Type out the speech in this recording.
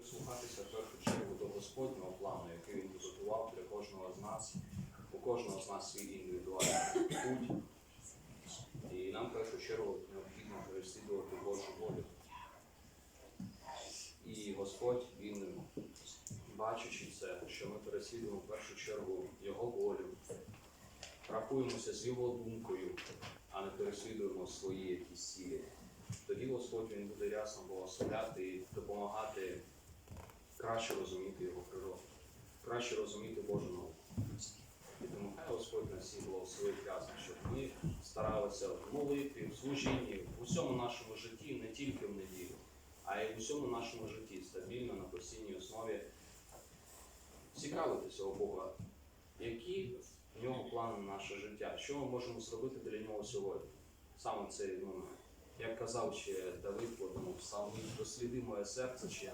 прислухатися в першу чергу до Господнього плану, який він підготував для кожного з нас. У кожного з нас свій індивідуальний путь. І нам в першу чергу необхідно переслідувати Божу волю. І Господь, Він, бачачи це, що ми переслідуємо в першу чергу Його волю, рахуємося з Його думкою, а не переслідуємо свої якісь цілі. Тоді Господь Він буде рясно благословляти і допомагати краще розуміти Його природу, краще розуміти Божу науку. І тому Господь нас всіх благословить рясно, щоб ми старалися в молитві, в служінні, в усьому нашому житті, не тільки в неділю, а й в усьому нашому житті стабільно на постійній основі цікавитися у Бога, які в нього плани на наше життя, що ми можемо зробити для нього сьогодні, саме цей момент. Як казав ще Давид в одному досліди моє серце, чи я